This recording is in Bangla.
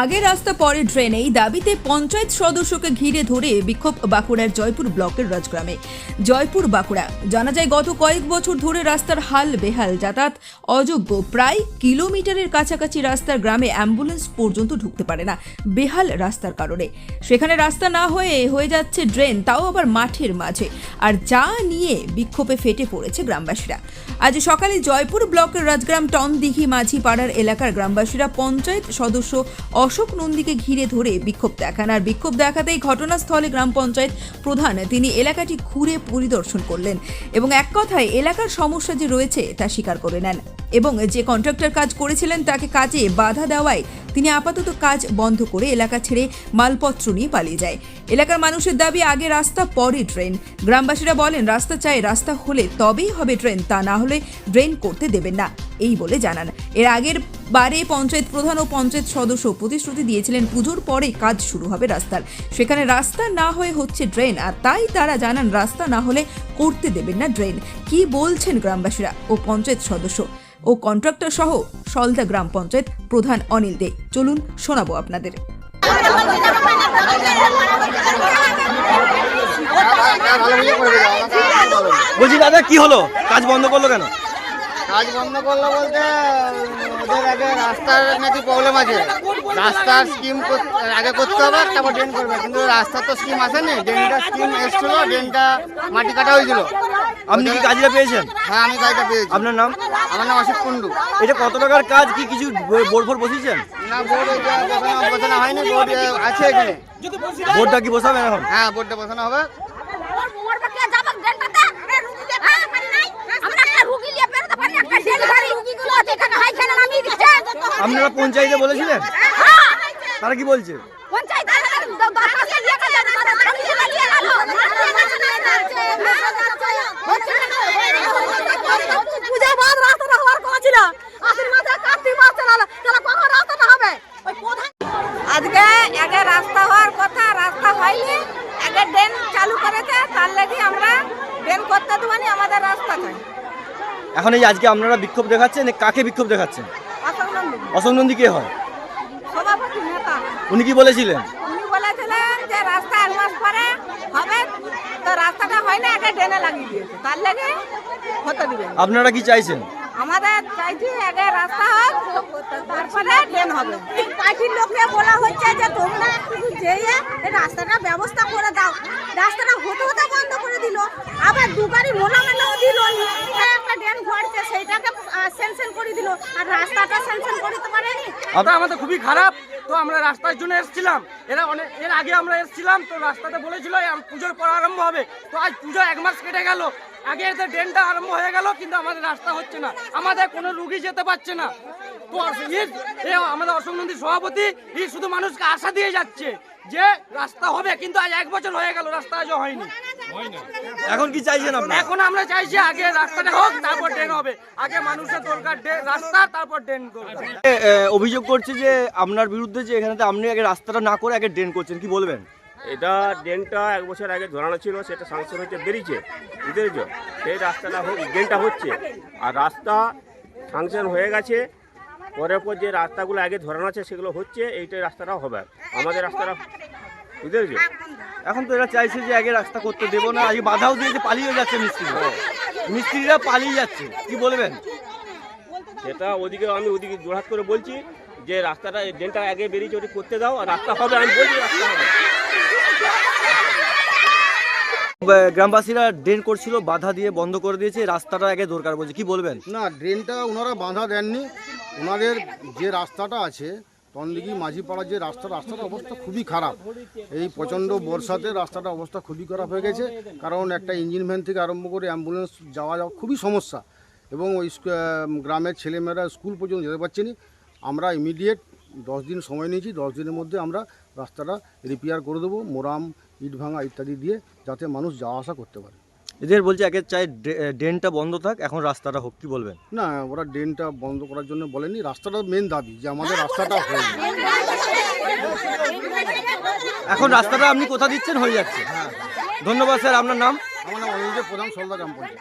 আগে রাস্তা, পরে ড্রেন। এই দাবিতে পঞ্চায়েত সদস্যকে ঘিরে ধরে বিক্ষোভ বাঁকুড়ার জয়পুর ব্লকের রাজগ্রামে। জয়পুর, বাঁকুড়া। জানা যায়, গত কয়েক বছর ধরে রাস্তার হাল বেহাল, যাতায়াত অযোগ্য। প্রায় কিলোমিটারের কাছাকাছি রাস্তার গ্রামে অ্যাম্বুলেন্স পর্যন্ত ঢুকতে পারে না বেহাল রাস্তার কারণে। সেখানে রাস্তা না হয়ে হয়ে যাচ্ছে ড্রেন, তাও আবার মাঠের মাঝে। আর যা নিয়ে বিক্ষোভে ফেটে পড়েছে গ্রামবাসীরা। আজ সকালে জয়পুর ব্লকের রাজগ্রাম টন দিঘি মাঝি পাড়ার এলাকার গ্রামবাসীরা পঞ্চায়েত সদস্য অশোক নন্দীকে ঘিরে ধরে বিক্ষোভ দেখান। আর বিক্ষোভ দেখাতেই ঘটনাস্থলে গ্রাম পঞ্চায়েত প্রধান তিনি এলাকাটি ঘুরে পরিদর্শন করলেন এবং এক কথায় এলাকার সমস্যা যে রয়েছে তা স্বীকার করে নেন এবং যে কন্ট্রাক্টর কাজ করেছিলেন তাকে কাজে বাধা দেওয়ায় তিনি আপাতত কাজ বন্ধ করে এলাকা ছেড়ে মালপত্র নিয়ে পালিয়ে যায়। এলাকার মানুষের দাবি, আগে রাস্তা, পরে ট্রেন গ্রামবাসীরা বলেন, রাস্তা চাই, রাস্তা হলে তবেই হবে ট্রেন তা না হলে ড্রেন করতে দেবেন না। এই বলে জানান। এর আগের বারে পঞ্চায়েত প্রধান ও পঞ্চায়েত সদস্য প্রতিশ্রুতি দিয়েছিলেন পুজোর পরে কাজ শুরু হবে রাস্তার। সেখানে রাস্তা না হয়ে হচ্ছে ড্রেন, আর তাই তারা জানান রাস্তা না হলে করতে দেবেন না ড্রেন। কি বলছেন গ্রামবাসীরা ও পঞ্চায়েত সদস্য? ও কন্ট্রাক্টর সহ সলদা গ্রাম পঞ্চায়েত প্রধান অনিল দে। চলুন শোনাবো আপনাদের। বলছি, দাদা, কি হলো? কাজ বন্ধ করল কেন? কাজ বন্ধ করল বলতে ওদের আগে রাস্তার নাকি প্রবলেম আছে রাস্তার স্কিম আগে করতে হবে তারপর ড্রেন করবে কিন্তু রাস্তার তো স্কিম আসেনি ড্রেনটা স্কিম এসেছিল ড্রেনটা মাটি কাটা হয়েছিল আপনি কি কাজটা পেয়েছেন হ্যাঁ আমি কাজটা পেয়েছি আপনার নাম আমার নাম অশোক কুন্ডু এটা কত টাকার কাজ কি কিছু বোর্ড ফোর বসিয়েছেন না বোর্ড বসানো হয়নি বোর্ড আছে এখানে বোর্ডটা কি বসাবেন এখন হ্যাঁ বোর্ডটা বসানো হবে ওর মোর বাকি যাবে ডেন্টাতে আরে রুগী দিয়ে হ্যাঁ পারি নাই আমরা একটা রুগী নিয়ে বেরোতে পারি একটা ডেলিভারি রুগীগুলো এখানে হয় কেন নামিয়ে দিচ্ছে আপনারা পঞ্চায়েতে বলেছিলেন হ্যাঁ তারা কি বলছে পূজা বাদ রাস্তাটা হওয়ার কথা ছিল আসির কার্তিক মাস চালালো তাহলে কখন রাস্তাটা হবে ওই প্রধান আজকে আগে রাস্তা হওয়ার কথা রাস্তা হয়নি আগে ড্রেন চালু করেছে তার লাগি আমরা ড্রেন করতে দেবানি আমাদের রাস্তা চাই এখন এই আজকে আপনারা বিক্ষোভ দেখাচ্ছেন কাকে বিক্ষোভ দেখাচ্ছেন? অশোক নন্দী। কে হয়? সভাপতি নেতা। উনি কি বলেছিলেন? উনি বলেছিলেন যে রাস্তা এক মাস পরে হবে তো রাস্তাটা হয় না আগে ড্রেনে লাগিয়ে দিয়েছে। তার লাগে হতে দিবেন। আপনারা কি চাইছেন? আমাদের চাইছি আগে রাস্তা হোক তারপরে ড্রেন হবে। পার্টির লোককে বলা হচ্ছে যে তোমরা যেয়ে রাস্তাটা ব্যবস্থা করে দাও। রাস্তাটা হতে হতে বন্ধ করে দিল করে আর রাস্তাটা পারেনি? আমাদের খুবই খারাপ। তো আমরা রাস্তার জন্য এসেছিলাম। এরা অনেক, এর আগে আমরা এসেছিলাম, তো রাস্তাতে বলেছিল পুজোর পর আরম্ভ হবে। তো আজ পুজো এক মাস কেটে গেল। আগে এতে ড্রেনটা আরম্ভ হয়ে গেল, কিন্তু আমাদের রাস্তা হচ্ছে না। আমাদের কোনো রুগী যেতে পারছে না। তো আমাদের নন্দীর সভাপতি, ই শুধু মানুষকে আশা দিয়ে যাচ্ছে যে রাস্তা হবে, কিন্তু আজ এক বছর হয়ে গেল, রাস্তা আজও হয়নি। এখন কি চাইছেন আপনারা এখন আমরা চাইছি আগে রাস্তাটা হোক তারপর ড্রেন হবে। আগে মানুষের দরকার রাস্তা তারপর ড্রেন করবে। অভিযোগ করছে যে আপনার বিরুদ্ধে যে এখানে আপনি আগে রাস্তাটা না করে আগে ড্রেন করছেন কি বলবেন? এটা ড্রেনটা এক বছর আগে ধরানো ছিল সেটা সাংসদ হচ্ছে বেরিয়েছে বুঝতে পেরেছ? সেই রাস্তাটা হোক ড্রেনটা হচ্ছে। আর রাস্তা সাংশন হয়ে গেছে পরের পর যে রাস্তাগুলো আগে ধরানো আছে সেগুলো হচ্ছে এইটাই রাস্তাটাও হবে। আমাদের রাস্তাটা বুঝতে পেরেছ এখন তো এরা চাইছে যে আগে রাস্তা করতে দেবো না আগে বাধাও দিয়েছে পালিয়ে যাচ্ছে মিস্ত্রি। মিস্ত্রিরা পালিয়ে যাচ্ছে কি বলবেন? সেটা ওদিকে আমি ওদিকে জোরহাত করে বলছি যে রাস্তাটা ড্রেনটা আগে বেরিয়েছে ওটি করতে দাও আর রাস্তা হবে আমি বলছি রাস্তা হবে। গ্রামবাসীরা ড্রেন করছিল বাধা দিয়ে বন্ধ করে দিয়েছে রাস্তাটা আগে দরকার বলছে কি বলবেন? না ড্রেনটা ওনারা বাঁধা দেননি ওনাদের যে রাস্তাটা আছে তন্দিগি মাঝিপাড়ার যে রাস্তা রাস্তার অবস্থা খুবই খারাপ। এই প্রচণ্ড বর্ষাতে রাস্তাটা অবস্থা খুবই খারাপ হয়ে গেছে। কারণ একটা ইঞ্জিন ভ্যান থেকে আরম্ভ করে অ্যাম্বুলেন্স যাওয়া যাওয়া খুবই সমস্যা। এবং ওই গ্রামের ছেলেমেয়েরা স্কুল পর্যন্ত যেতে পারছে না। আমরা ইমিডিয়েট দশ দিন সময় নিয়েছি, দশ দিনের মধ্যে আমরা রাস্তাটা রিপেয়ার করে দেবো, মোরাম ইট ভাঙা ইত্যাদি দিয়ে যাতে মানুষ যাওয়া আসা করতে পারে। এদের বলছে আগে চাই ড্রে- ড্রেনটা বন্ধ থাক এখন রাস্তাটা হোক কি বলবেন? না ওরা ড্রেনটা বন্ধ করার জন্য বলেনি রাস্তাটা মেন দাবি যে আমাদের রাস্তাটা হয়ে যাবে। এখন রাস্তাটা আপনি কোথা দিচ্ছেন হয়ে যাচ্ছে। ধন্যবাদ স্যার আপনার নাম? আমার নাম অনিল প্রধান সলদা গ্রাম পঞ্চায়েত।